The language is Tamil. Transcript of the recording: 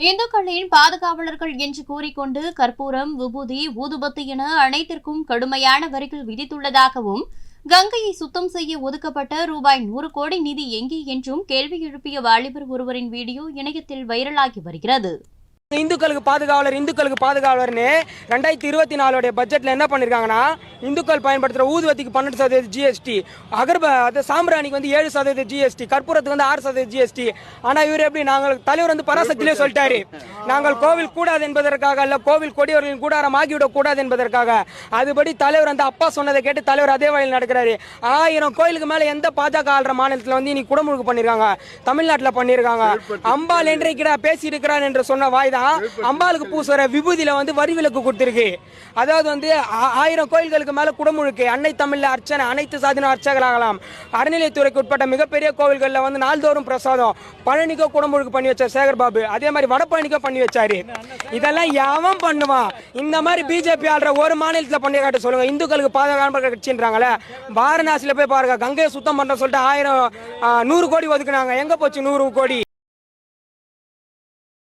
இந்துக்களின் பாதுகாவலர்கள் என்று கூறிக்கொண்டு கற்பூரம் விபூதி ஊதுபத்தி என அனைத்திற்கும் கடுமையான வரிகள் விதித்துள்ளதாகவும் கங்கையை சுத்தம் செய்ய ஒதுக்கப்பட்ட ரூபாய் நூறு கோடி நிதி எங்கே என்றும் கேள்வி எழுப்பிய வாலிபர் ஒருவரின் வீடியோ இணையத்தில் வைரலாகி வருகிறது. இந்துக்களுக்கு பாதுகாவலர் இந்துக்களுக்கு பாதுகாவலர்னு ரெண்டாயிரத்தி இருபத்தி நாலுடைய பட்ஜெட்ல என்ன பண்ணிருக்காங்கன்னா இந்துக்கள் பயன்படுத்துற ஊதுவத்திக்கு பன்னெண்டு சதவீத ஜிஎஸ்டி அகர்ப அது சாம்பிராணிக்கு வந்து ஏழு சதவீத ஜிஎஸ்டி கற்பூரத்துக்கு வந்து ஆறு சதவீத ஜிஎஸ்டி ஆனா இவர் எப்படி நாங்கள் தலைவர் வந்து பராசக்தியிலே சொல்லிட்டாரு. நாங்கள் கோவில் கூடாது என்பதற்காக அல்ல கோவில் கொடியவர்களின் கூடாரம் ஆகிவிடக் கூடாது என்பதற்காக. அதுபடி தலைவர் அந்த அப்பா சொன்னதை கேட்டு தலைவர் அதே வழியில் நடக்கிறாரு. ஆயிரம் கோயிலுக்கு மேல எந்த பாஜக ஆள்ற மாநிலத்தில் வந்து இன்னைக்கு குடமுழுக்கு பண்ணிருக்காங்க. தமிழ்நாட்டில் பண்ணிருக்காங்க. அம்பாள் என்றைக்கிடா பேசி இருக்கிறார் என்று சொன்ன வாய் தான் அம்பாளுக்கு பூசுற விபூதியில வந்து வரி விலக்கு கொடுத்திருக்கு. அதாவது வந்து ஆயிரம் கோயில்களுக்கு மேல குடமுழுக்கு அன்னை தமிழ்ல அர்ச்சனை அனைத்து சாதின அர்ச்சகராகலாம் அறநிலைத்துறைக்கு உட்பட்ட மிகப்பெரிய கோவில்கள்ல வந்து நாள்தோறும் பிரசாதம். பழனிக்கோ குடமுழுக்கு பண்ணி வச்சார் சேகர் பாபு. அதே மாதிரி வடபழனிக்கோ பண்ணி வச்சாரு. இதெல்லாம் எவன் பண்ணுவான்? இந்த மாதிரி பிஜேபி ஆள்ற ஒரு மாநிலத்தில் பண்ணி காட்ட சொல்லுங்க. இந்துக்களுக்கு பாதுகாப்பு கட்சின்றாங்களே வாரணாசியில போய் பாருங்க. கங்கையை சுத்தம் பண்ற சொல்லிட்டு ஆயிரம் நூறு கோடி ஒதுக்குனாங்க. எங்க போச்சு நூறு கோடி?